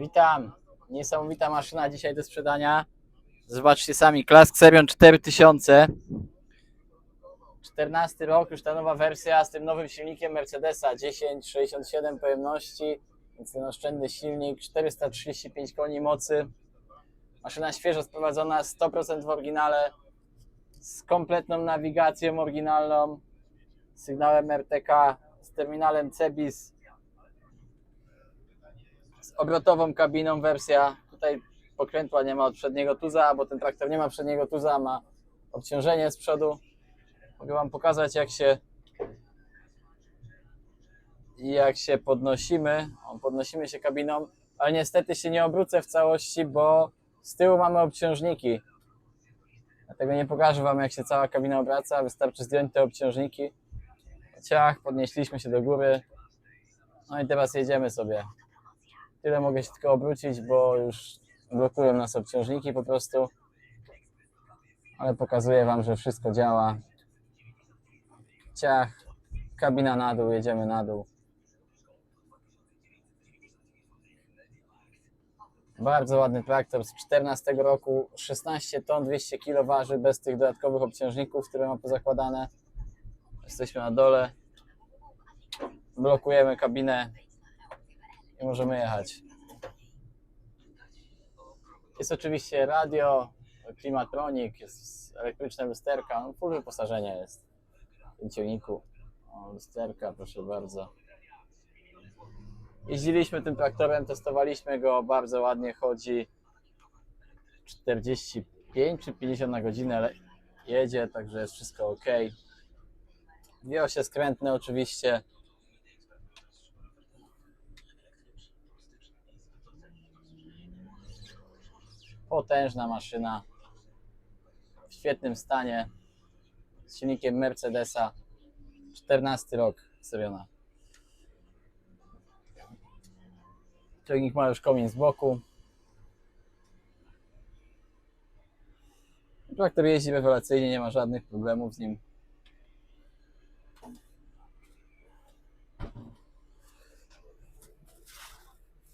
Witam. Niesamowita maszyna dzisiaj do sprzedania. Zobaczcie sami, Clask Serion 4000. 14 rok, już ta nowa wersja z tym nowym silnikiem Mercedesa 1067 pojemności, więc ten oszczędny silnik, 435 koni mocy. Maszyna świeżo sprowadzona, 100% w oryginale, z kompletną nawigacją oryginalną, sygnałem RTK, z terminalem CEBIS, z obrotową kabiną wersja. Tutaj pokrętła nie ma od przedniego tuza, bo ten traktor nie ma przedniego tuza, ma obciążenie z przodu. Mogę Wam pokazać, jak się jak się podnosimy. Podnosimy się kabiną, ale niestety się nie obrócę w całości, bo z tyłu mamy obciążniki. Dlatego nie pokażę Wam, jak się cała kabina obraca. Wystarczy zdjąć te obciążniki. Ciach, podnieśliśmy się do góry. No i teraz jedziemy sobie. Tyle mogę się tylko obrócić, bo już blokują nas obciążniki po prostu. Ale pokazuję Wam, że wszystko działa. Ciach, kabina na dół, jedziemy na dół. Bardzo ładny traktor z 14 roku, 16 ton, 200 kg waży bez tych dodatkowych obciążników, które ma pozakładane. Jesteśmy na dole. Blokujemy kabinę i możemy jechać. Jest oczywiście radio, klimatronik, jest elektryczne lusterka, no full wyposażenie jest w tym ciągniku. O, lusterka, proszę bardzo. Jeździliśmy tym traktorem, testowaliśmy go, bardzo ładnie chodzi. 45 czy 50 na godzinę jedzie, także jest wszystko ok. Dwie osie skrętne oczywiście. Potężna maszyna. W świetnym stanie. Z silnikiem Mercedesa. 14 rok Seriona. Ciągnik ma już komin z boku. Traktor jeździ rewelacyjnie, nie ma żadnych problemów z nim.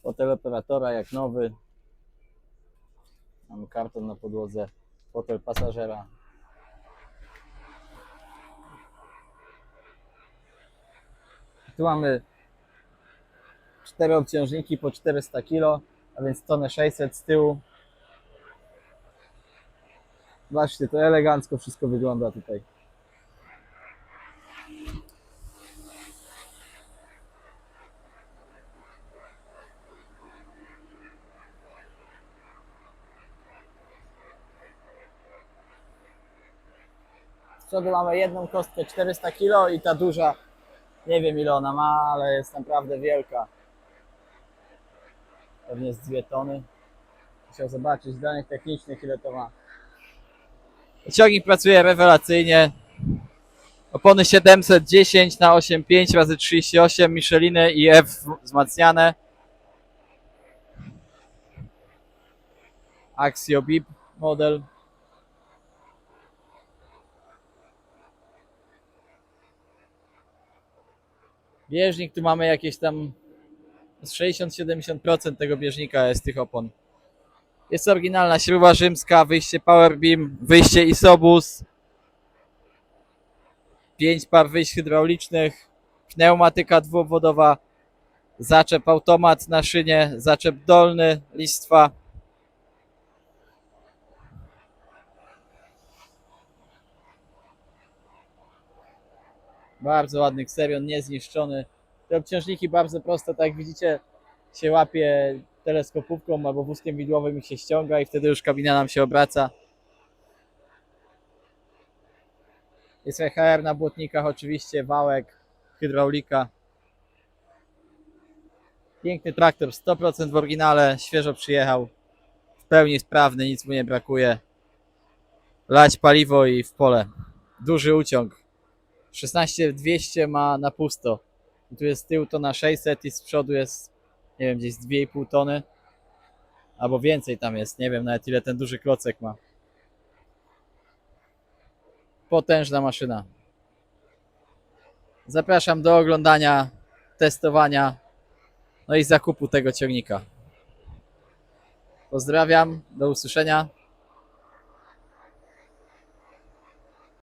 Fotel operatora jak nowy. Mamy karton na podłodze. Fotel pasażera. Tu mamy cztery obciążniki po 400 kg, a więc tonę 600 z tyłu. Zobaczcie, to elegancko wszystko wygląda tutaj. Z przodu mamy jedną kostkę 400 kg i ta duża, nie wiem ile ona ma, ale jest naprawdę wielka. Pewnie z dwie tony. Musiał zobaczyć z danych technicznych ile to ma. Ciągnik pracuje rewelacyjnie. Opony 710 na 8,5 razy 38 Micheliny i F wzmacniane. Axio Bip model. Bieżnik tu mamy jakieś tam z 60-70% tego bieżnika jest tych opon. Jest oryginalna śruba rzymska, wyjście Power Beam, wyjście Isobus. 5 par wyjść hydraulicznych, pneumatyka dwuobwodowa, zaczep automat na szynie, zaczep dolny, listwa. Bardzo ładny Xerion, niezniszczony. Te obciążniki bardzo proste, tak jak widzicie, się łapie teleskopówką albo wózkiem widłowym ich się ściąga i wtedy już kabina nam się obraca. Jest EHR na błotnikach oczywiście, wałek, hydraulika. Piękny traktor, 100% w oryginale, świeżo przyjechał. W pełni sprawny, nic mu nie brakuje. Lać paliwo i w pole. Duży uciąg. 16200 ma na pusto. I tu jest z tyłu to na 600 i z przodu jest, nie wiem, gdzieś z 2,5 tony. Albo więcej tam jest, nie wiem nawet ile ten duży klocek ma. Potężna maszyna. Zapraszam do oglądania, testowania, no i zakupu tego ciągnika. Pozdrawiam, do usłyszenia.